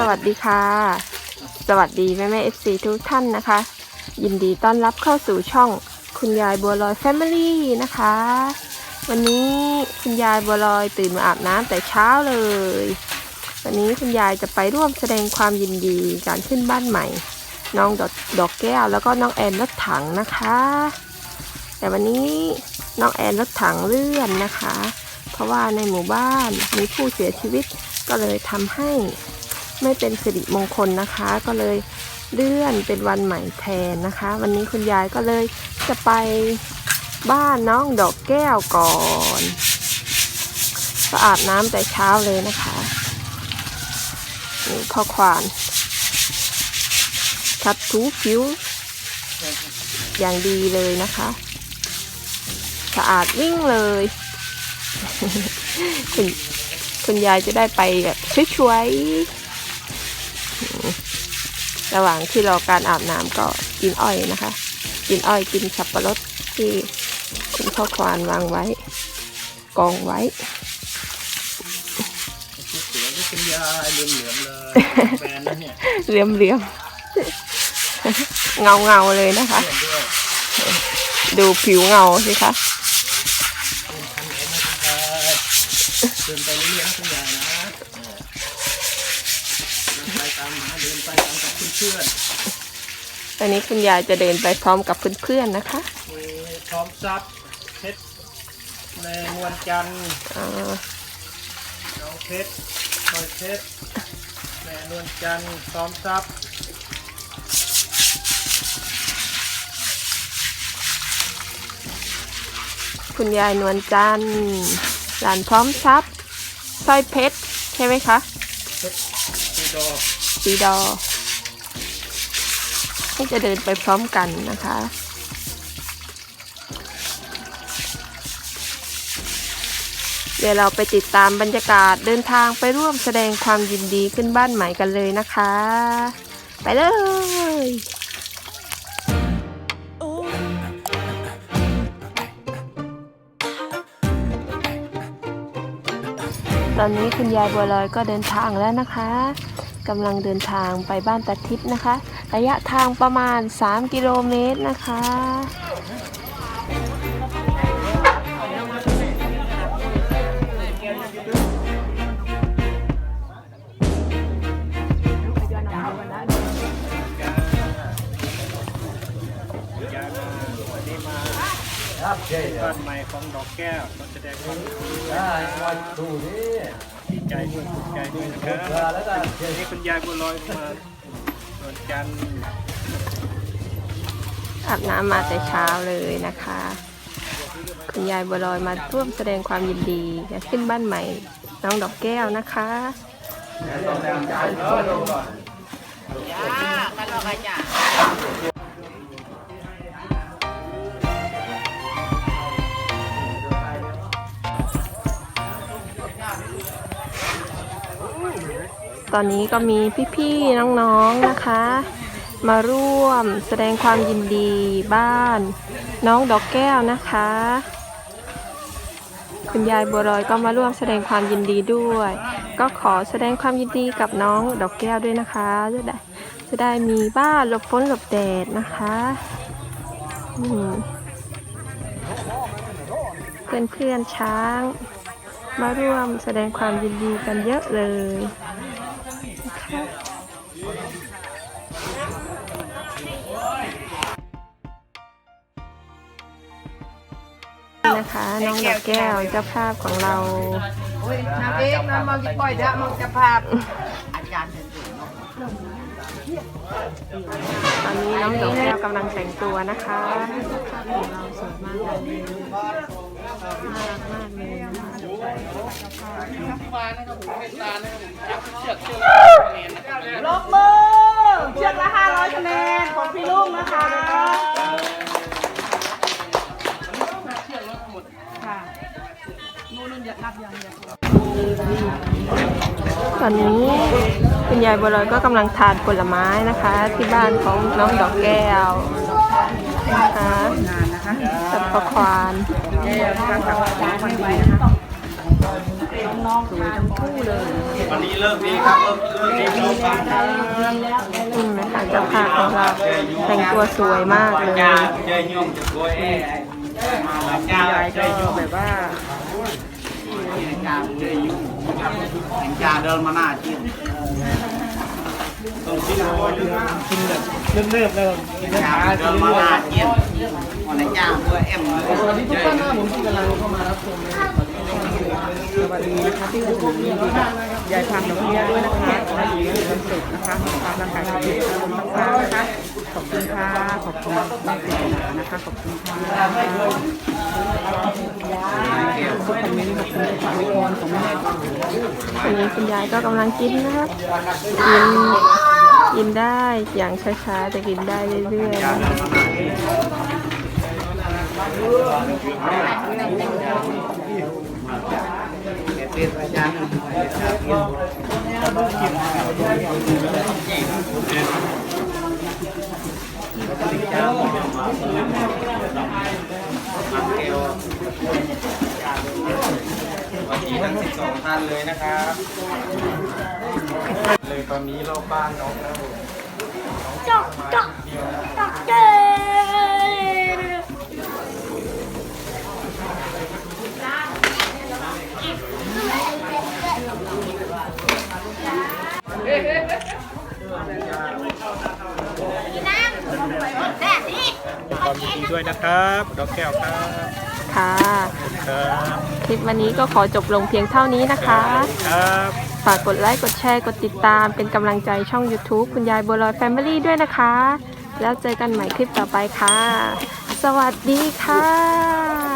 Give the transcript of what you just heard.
สวัสดีค่ะ สวัสดีแม่แม่เอฟซีทุกท่านนะคะ ยินดีต้อนรับเข้าสู่ช่องคุณยายบัวลอยแฟมิลี่นะคะ วันนี้คุณยายบัวลอยตื่นมาอาบน้ำแต่เช้าเลย วันนี้คุณยายจะไปร่วมแสดงความยินดีการขึ้นบ้านใหม่ น้องดอกดอกแก้วแล้วก็น้องแอนรถถังนะคะ แต่วันนี้น้องแอนรถถังเลื่อนนะคะ เพราะว่าในหมู่บ้านมีผู้เสียชีวิตก็เลยทำให้ ไม่เป็นสิริมงคลนะคะ ก็เลยเลื่อนเป็นวันใหม่แทนนะคะ วันนี้คุณยายก็เลยจะไปบ้านน้องดอกแก้วก่อนก็อาบน้ำแต่เช้าเลยนะคะนี่พ่อควานคัดถูผิว อย่างดีเลยนะคะ สะอาดวิ่งเลย คุณคุณยายจะได้ไปแบบช่วยๆ ระหว่างที่รอการอาบน้ำก็กินอ้อยนะคะ กินอ้อยกินสับปะรดที่คุณพ่อควานวางไว้ กองไว้สวยก็เป็นยาเหลือมเหลือมๆเลยแฟนนะเนี่ยเรียมเรียมเงาเงาๆเลยนะคะเพื่อนด้วยดูผิวเงาสิคะเดินไปเรื่อยๆนะคุณยายนะเออเดินไปตามหาเดินไปตามกับเพื่อนตอนนี้คุณยายจะเดินไปพร้อมกับเพื่อนๆนะคะๆมีพร้อมทรัพย์เพชรในนวลจันทร์อ่าน้องเพชรพลอยเพชรแม่นวลจันทร์พร้อมทรัพย์คุณยายนวลจันทร์หลานพร้อมทรัพย์สร้อยเพชรใช่ไหมคะเพชรซีดอ สีดอที่จะเดินไปพร้อมกันนะคะ เดี๋ยวเราไปติดตามบรรยากาศเดินทางไปร่วมแสดงความยินดีขึ้นบ้านใหม่กันเลยนะคะ ไปเลยตอนนี้คุณยายบัวลอยก็เดินทางแล้วนะคะ กำลังเดินทางไปบ้านตาทิพย์นะคะ ระยะทางประมาณ 3 กิโลเมตรนะคะยายมาวันนี้มาบ้านใหม่ของดอกแก้วมาแสดงความยินดีนะครับดี ใจด้วยภูมิใจด้วยนะครับวันนี้คุณยายบัวลอยมานวลจันทร์อาบน้ำมาแต่เช้าเลยนะคะ คุณยายบัวลอยมาร่วมแสดงความยินดีจะขึ้นบ้านใหม่น้องดอกแก้วนะคะ ตอนนี้ก็มีพี่ๆน้องๆนะคะ มาร่วมแสดงความยินดีบ้าน น้องดอกแก้วนะคะ คุณยายบัวลอยก็มาร่วมแสดงความยินดีด้วย ก็ขอแสดงความยินดีกับน้องดอกแก้วด้วยนะคะจะได้จะได้มีบ้านหลบฝนหลบแดดนะคะเพื่อนเพื่อนช้าง มาร่วมแสดงความยินดีกันเยอะเลย นะคะนะคะน้องดอกแก้วเจ้าภาพของเรานางเอกนะมาปล่อยเด้อมาจะภาพอาจารย์ตอนนี้น้องดอกแก้วกำลังแต่งตัวนะคะภาพของเราสวยมากเลย น่ารักมากเลยนะคะลบมือเชือกละ500คะแนนของพี่ลุงนะคะค่ะนู่นนู่นอย่านับยังอย่าตอนนี้คุณยายบัวลอยก็กำลังทานผลไม้นะคะ ที่บ้านของน้องดอกแก้ว นะคะตับปลาควานเดี๋ยวการทำความดีนะคะน้องๆสวยทั้งคู่เลยวันนี้เลิกดีครับเลิกเลิกดีเราฟังครับอืมนะคะเจ้าภาพของเราแต่งตัวสวยมากเลยยายายเจก็แบบว่าจ้าเจยยุ่งจาเดินมาหน้าจิ้ม ต้องกินกินแบบเริ่มๆเลยกินช้าเดินมาห นาจิ้มวันนี้จ้าตัวเอ็มสวัสดีทุกท่านนะผมที่กำลังเข้ามารับชมนะสวัสดีนะคะที่คุณยินดีกับยายพังน้องเพียด้วยนะคะขอให้มีความสุขนะคะสุขภาพร่างกายแข็งแรงทุกคนนะคะขอบคุณค่ะขอบคุณแม่ปริศนานะคะขอบคุณค่ะทุกคนนี้ขอบคุณค่ะวิวรของแม่วันนี้คุณยายก็กำลังกินนะคะกินกินได้อย่างช้าๆแต่กินได้เรื่อยๆ นะคะเป็นอาจารย์สวัสดีทั้ง12ท่านเลยนะครับ เลยตอนนี้รอบบ้านน้องนะผมคว ด้วยนะครับดอกแก้วครับค่ะ ครับคลิปวันนี้ก็ขอจบลงเพียงเท่านี้นะคะ ครับฝากกดไลค์ กดแชร์ กดติดตาม เป็นกำลังใจช่อง YouTube คุณยายบัวลอยแฟมิลี่ด้วยนะคะ แล้วเจอกันใหม่คลิปต่อไปค่ะ สวัสดีค่ะ